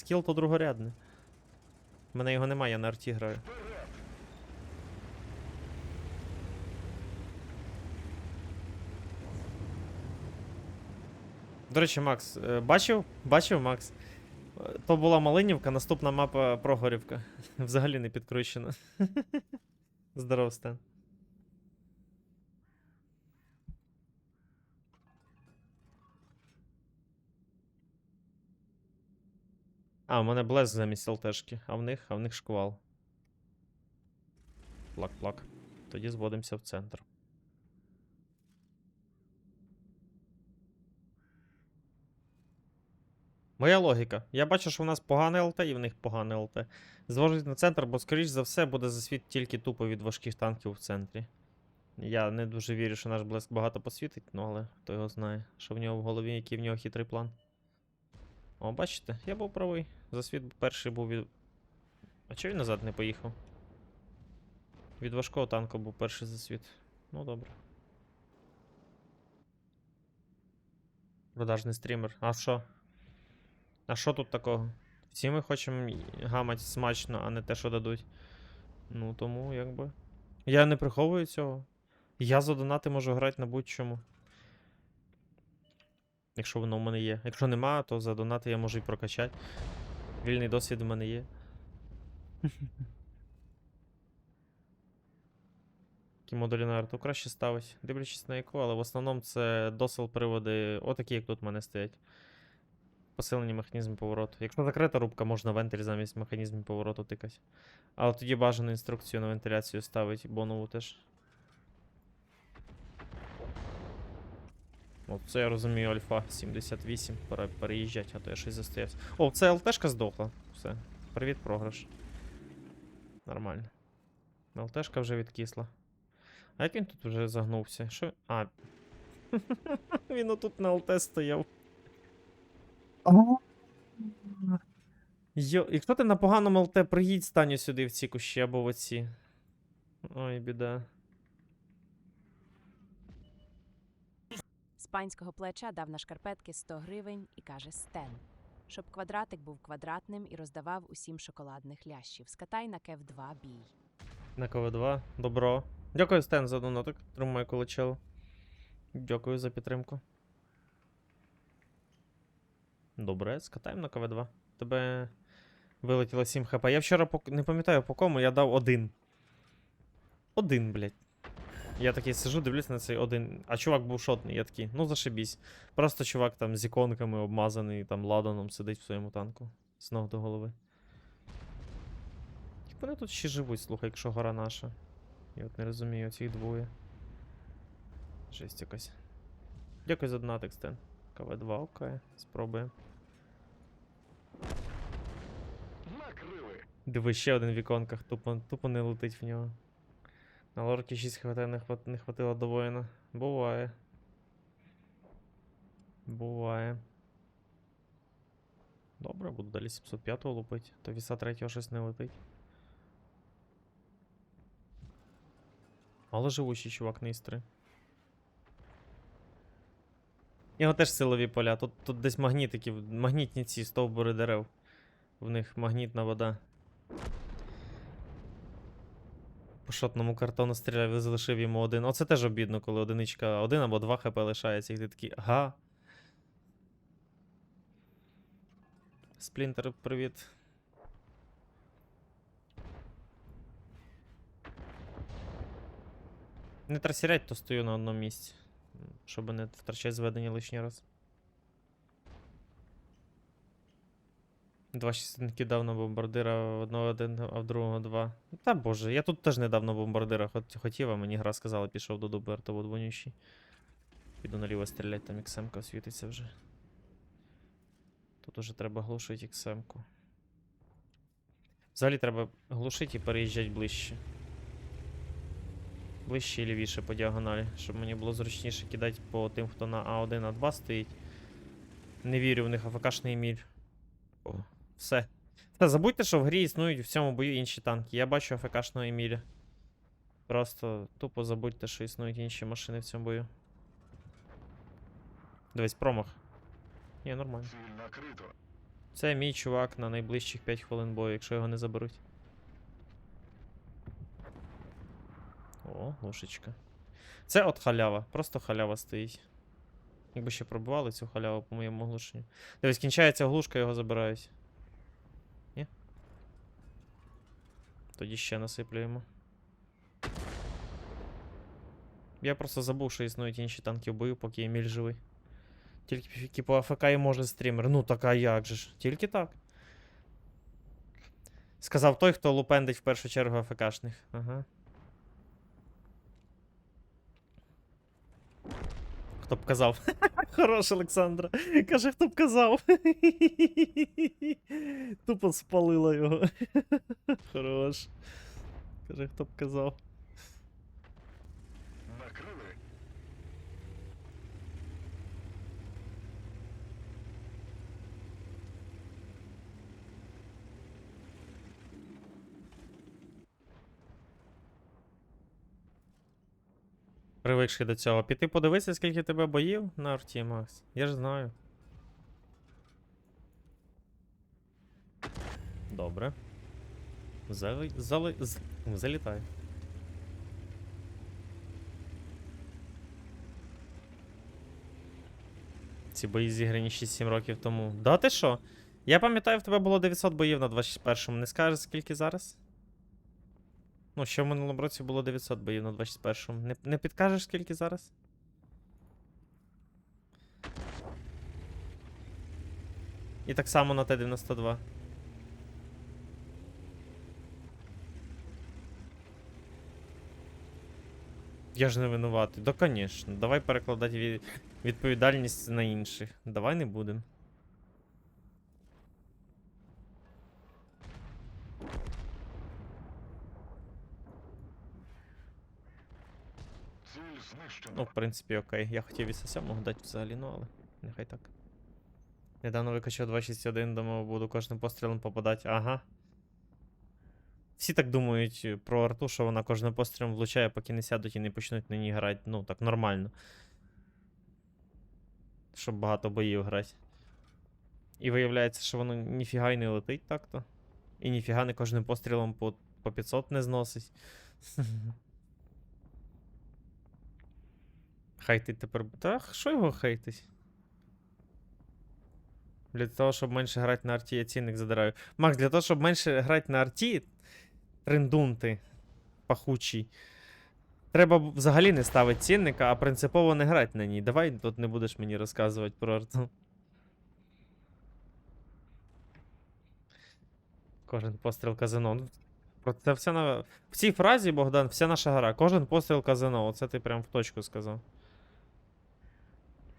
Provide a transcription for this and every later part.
Скіл то другорядний. У мене його немає, я на арті граю. До речі, Макс, е, бачив? Бачив, Макс? Е, То була Малинівка, наступна мапа Прогорівка. Взагалі не підкручена. Здоров, Стен. А, у мене блеск замість ЛТшки, а в них, а в них шквал. Плак-плак. Тоді зводимося в центр. Моя логіка. Я бачу, що в нас погане ЛТ і в них погане ЛТ. Звожить на центр, бо, скоріш за все, буде засвіт тільки тупо від важких танків в центрі. Я не дуже вірю, що наш блеск багато посвітить, ну але хто його знає, що в нього в голові, який в нього хитрий план. О, бачите, я був правий. Засвіт перший був від. А чого він назад не поїхав? Від важкого танку був перший засвіт. Ну добре. Продажний стрімер. А що? А що тут такого? Всі ми хочемо гамать смачно, а не те, що дадуть. Ну, тому якби. Я не приховую цього. Я за донати можу грати на будь-чому. Якщо воно в мене є. Якщо нема, то за донати я можу і прокачати. Вільний досвід у мене є. Які модулі на арту краще ставить. Дивлячись на яку, але в основному це досил приводи, отакі, як тут в мене стоять. Посилені механізми повороту. Якщо закрита рубка, можна вентиль замість механізмів повороту тикати. Але тоді бажано інструкцію на вентиляцію ставить, бонову теж. От це я розумію, Альфа 78. Пора переїжджати, а то я щось застоявся. О, це ЛТшка здохла. Все. Привіт, програш. Нормально. ЛТшка вже відкисла. А як він тут вже загнувся? Що? А. він отут на ЛТ стояв. Йо, якщо ти на поганому ЛТ, приїдь станю сюди в ці кущі або в оці. Ой, біда. Панського плеча дав на шкарпетки 100 гривень і каже Стен. Щоб квадратик був квадратним і роздавав усім шоколадних лящів. Скатай на кев 2 бій. На КВ2. Добро. Дякую, Стен, за донаток. Тримай колечело. Дякую за підтримку. Добре, скатаємо на КВ2. Тебе вилетіло 7 хп. Я вчора по... не пам'ятаю по кому, я дав один. Один, блядь. Я такий сижу, дивлюсь на цей один. А чувак був шотний, я такий, ну зашибісь. Просто чувак там з іконками обмазаний, там ладаном сидить в своєму танку. З ног до голови. Як вони тут ще живуть, слухай, якщо гора наша. Я от не розумію цих двоє. Жесть якась. Дякую за донатик, Стен. КВ2, окей. Спробуємо. Диви, ще один в іконках, тупо, тупо не летить в нього. На лорки 6 хват не, хват... не хватило до воїна. Буває. Буває. Добре, буду далі 705 лупить, то віса третього щось не летить. Але живучий чувак не із три. Його теж силові поля. Тут, тут десь магнітики, магнітні ці стовбури дерев. В них магнітна вода. По шотному картону стріляв і залишив йому один. Оце теж обідно, коли одиничка один або два хп лишається, і ти такий, ага. Сплінтер, привіт. Не трасірять, то стою на одному місці. Щоб не втрачати зведення лишній раз. Два шістинки дав на бомбардира, одного один, а в другого два. Та боже, я тут теж недавно бомбардира хотів, а мені гра сказала, пішов до дуби артовод вонючий. Піду наліво стріляти, там іксемка світиться вже. Тут уже треба глушити іксемку. Взагалі треба глушити і переїжджати ближче. Ближче і лівіше по діагоналі, щоб мені було зручніше кидати по тим, хто на А1, А2 стоїть. Не вірю в них АФКшний міль. О, все. Та забудьте, що в грі існують в цьому бою інші танки. Я бачу АФКшного Еміля. Просто тупо забудьте, що існують інші машини в цьому бою. Дивись, промах. Ні, нормально. Це мій чувак на найближчих 5 хвилин бою, якщо його не заберуть. О, лошечка. Це от халява, просто халява стоїть. Якби ще пробували цю халяву по моєму оглушенню. Дивись, кінчається оглушка, його забирають. Тоді ще насиплюємо. Я просто забув, що існують інші танки в бою, поки Еміль живий. Тільки типу АФК і може стрімер. Ну так а як же ж? Тільки так. Сказав той, хто лупендить в першу чергу АФКшних. Ага. Хто б казав? Хорош, Олександра. Каже, хто б казав. Тупо спалила його. Хорош. Каже, хто б казав. Привикши до цього. Піти подивитися, скільки тебе боїв на арті, Макс. Я ж знаю. Добре. Зали... Зали... з- Залітай. Ці бої зіграні 6-7 років тому. Да ти що? Я пам'ятаю, в тебе було 900 боїв на 21-му. Не скажеш, скільки зараз? Ну, ще в минулому році було 900 боїв на 21-му. Не, не підкажеш, скільки зараз? І так само на Т-92. Я ж не винуватий. Да, конечно. Давай перекладати ві- відповідальність на інших. Давай не будемо. Ну, в принципі, окей. Я хотів і сьомого дати взагалі, ну але нехай так. Недавно викачав 261, думав, буду кожним пострілом попадати. Ага. Всі так думають е, про арту, що вона кожним пострілом влучає, поки не сядуть і не почнуть на ній грати. Ну, так нормально. Щоб багато боїв грати. І виявляється, що воно ніфіга й не летить так-то. І ніфіга не кожним пострілом по, по 500 не зносить. Хейтить тепер. Та що його хейтить? Для того, щоб менше грати на арті, я цінник задираю. Макс, для того, щоб менше грати на арті, трендунти пахучий. Треба взагалі не ставити цінника, а принципово не грати на ній. Давай тут не будеш мені розказувати про арту. Кожен постріл казино. Ну, Це вся на... В цій фразі, Богдан, вся наша гра. Кожен постріл казино. Оце ти прям в точку сказав.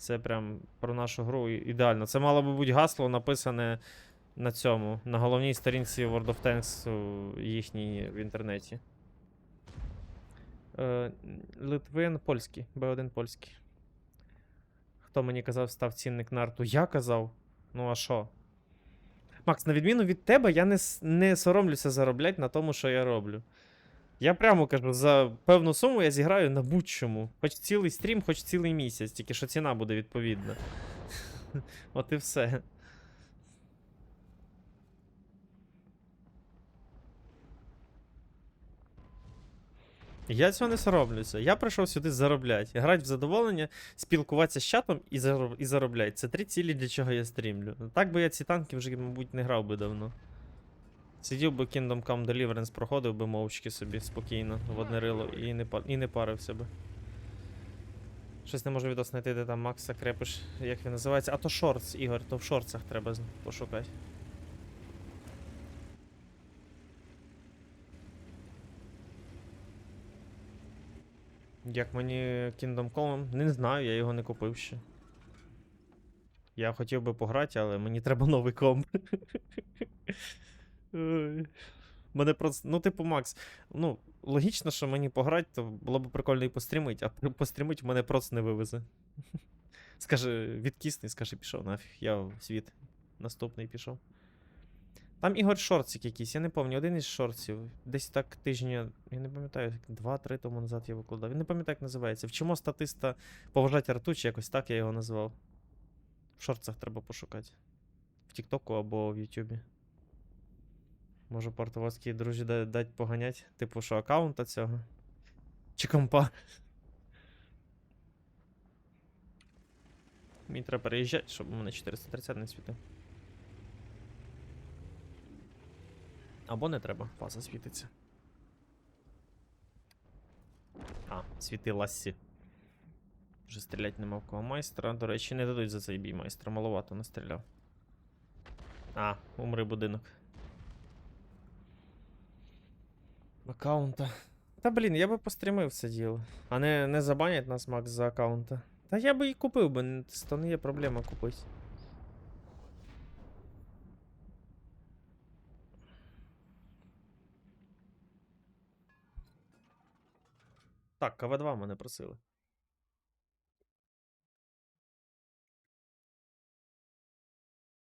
Це прям про нашу гру ідеально. Це мало би бути гасло написане на цьому, на головній сторінці World of Tanks їхній в інтернеті. Е, Литвин польський, Б1 польський. Хто мені казав, став цінник на арту? Я казав. Ну а що? Макс, на відміну від тебе, я не, не соромлюся заробляти на тому, що я роблю. Я прямо кажу, за певну суму я зіграю на будь-чому. Хоч цілий стрім, хоч цілий місяць, тільки що ціна буде відповідна. От і все. Я цього не соромлюся. Я прийшов сюди заробляти. Грати в задоволення, спілкуватися з чатом і, зароб... і заробляти. Це три цілі, для чого я стрімлю. Так би я ці танки вже, мабуть, не грав би давно. Сидів би Kingdom Come Deliverance, проходив би мовчки собі спокійно в одне рило і не, і не парився би. Щось не можу відос знайти, де там Макса крепиш, як він називається. А то шортс, Ігор, то в шорцах треба пошукати. Як мені Kingdom Come? Не знаю, я його не купив ще. Я хотів би пограти, але мені треба новий комп. Мене просто. Ну, типу, Макс, ну, логічно, що мені пограти, то було б прикольно і пострімити, а пострімить мене просто не вивезе. Скаже, відкисний, скаже, пішов нафіг. Я в світ. Наступний пішов. Там Ігор Шорцик якийсь, я не пам'ятаю, один із шорців. Десь так тижня, я не пам'ятаю, два-три тому назад я викладав. Я не пам'ятаю, як називається. Вчимо статиста поважати арту, чи якось так я його назвав. В шорцах треба пошукати. В Тіктоку або в Ютубі. Може портоводські друзі да- дать поганять, типу, що аккаунта цього. Чи компа. Мені треба переїжджати, щоб у мене 430 не світив. Або не треба, фаза світиться. А, світиласі. Вже стрілять нема в кого майстра. До речі, не дадуть за цей бій майстра. Маловато настріляв. А, умри будинок. Аккаунта. Та блін, я би пострімив це діло. А не, не забанять нас Макс за аккаунта. Та я би і купив би, то не є проблема купити. Так, КВ2 мене просили.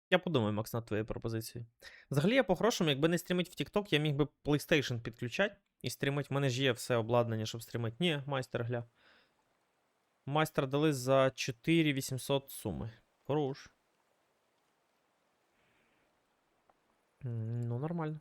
Я подумаю, Макс, над твоєю пропозицією. Взагалі, я по-хорошому, якби не стрімить в TikTok, я міг би PlayStation підключати і стрімить. В мене ж є все обладнання, щоб стрімити. Ні, майстер гля. Майстер дали за 4800 суми. Хорош. Ну, нормально.